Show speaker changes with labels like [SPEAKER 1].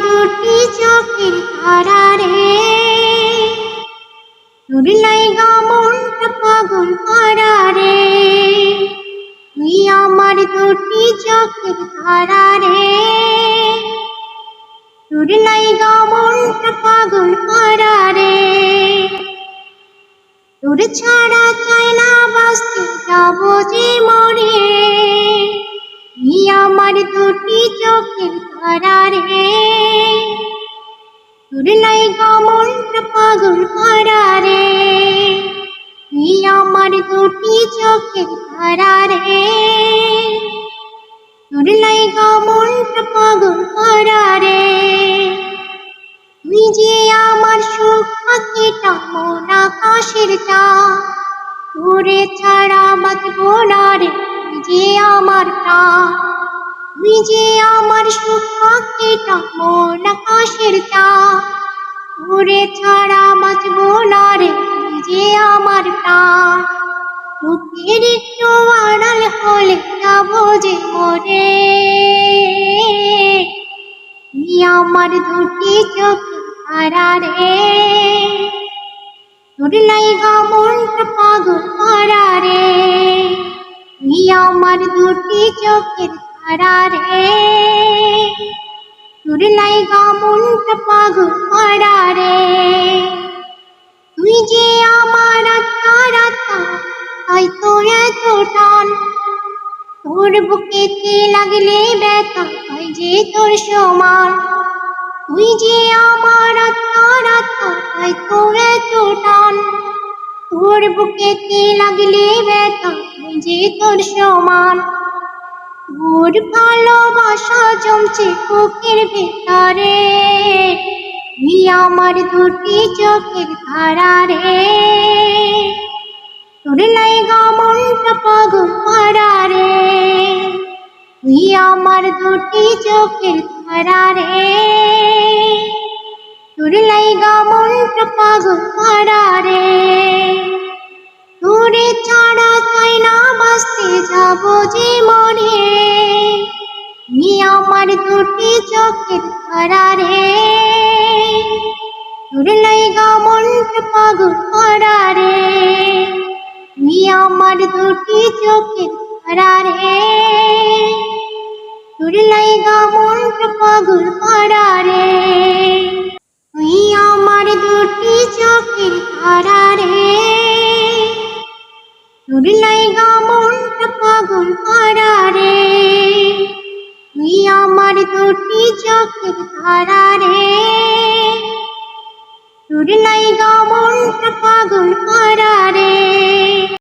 [SPEAKER 1] দুটি চোখের তারা রে তোর লাইগা মনটা পাগল করা রে তুই আমার দুটি চোখের তারা রে তোর লাইগা মনটা পাগল করা তোর ছাড়া তারা রে তোর লাইগা মনটা পাগল করা রে তুই আমার দুটি চোখের তারা রে তোর লাইগা মনটা পাগল করা রে তুই যে আমার সুখ পাখিটা মন আকাশের চা তোরে ছাড়া বাঁচবো না রে যে আমার টা তুই যে আমার সুখ পাখিটা মন আকাশের চা তোরে ছাড়া বাঁচবো না রে তুই যে আমার টা বুকের একটু আড়াল হলে যাব যে মরে। আমার দুটি চোখে তারা রে। তোর লাইগা মনটা পাগল করা রে। আমার দুটি চোখের তারা রে তোর লাইগা মনটা পাগল করা রে তুই যে আমার আত্মা তাই তো এত টান। তোর বুকেতে লাগলে ব্যথা হয় যে তোর সমান। তুই যে আমার আত্মা তাই তো এত টান। তোর বুকেতে লাগলে ব্যথা হয় যে তোর সমান। তোর ভালোবাসা জমছে বুকের ভেতরে। তুই আমার দুটি চোখের ধারা রে তোর লাইগা মনটা পাগল করা রে তুই আমার দুটি চোখের ধারা রে তোর লাইগা মনটা পাগল করা রে তোরে ছাড়া চাই না, বাঁচতে যাব মরে তুই আমার দুটি চোখের ধারা রে তোর লাইগা মনটা পাগল করা রে তুই আমার দুটি চোখের তারা রে তোর লাইগা মনটা পাগল করা রে তুই আমার দুটি চোখের তারা রে তোর লাইগা মনটা পাগল করা রে তুই আমার দুটি চোখের ধারা রে। তোর লাইগা মনটা